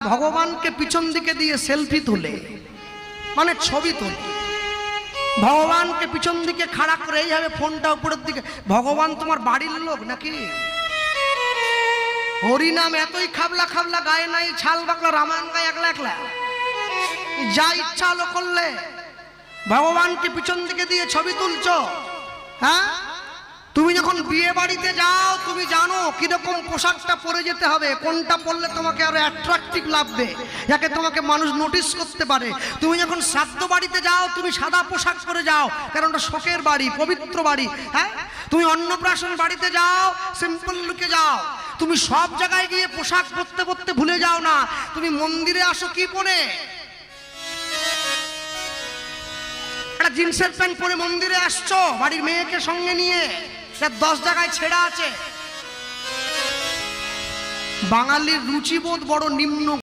ভগবানকে পিছন দিকে দিয়ে সেলফি তুলে মানে ছবি তোলে। ভগবানকে পিছন দিকে খাড়া করে এইভাবে ফোনটা উপরের দিকে, ভগবান, তোমার বাড়ির লোক নাকি? হরিনাম এতই খাবলা খাবলা, গায়ে নাই ছাল বাকলা, রামায়ণ গায়ে একলা একলা। যা ইচ্ছা করলে, ভগবানকে পিছন দিকে দিয়ে ছবি তুলছ হ্যাঁ? তুমি যখন বিয়ে বাড়িতে যাও, তুমি জানো কীরকম পোশাকটা পরে যেতে হবে, কোনটা পরলে তোমাকে আরও অ্যাট্রাকটিভ লাগবে, যাকে তোমাকে মানুষ নোটিস করতে পারে। তুমি যখন শ্রাদ্ধ বাড়িতে যাও, তুমি সাদা পোশাক পরে যাও, কারণ ওটা শোকের বাড়ি, পবিত্র বাড়ি হ্যাঁ? তুমি অন্নপ্রাশন বাড়িতে যাও সিম্পল লুকে যাও। তুমি সব জায়গায় গিয়ে পোশাক পরতে পরতে ভুলে যাও না। তুমি মন্দিরে আসো কি পরে? একটা জিন্সের প্যান্ট পরে মন্দিরে আসছো, বাড়ির মেয়েকে সঙ্গে নিয়ে। তার দশ জায়গায় ছেড়া আছে। বাঙালির রুচিবোধ বড় নিম্ন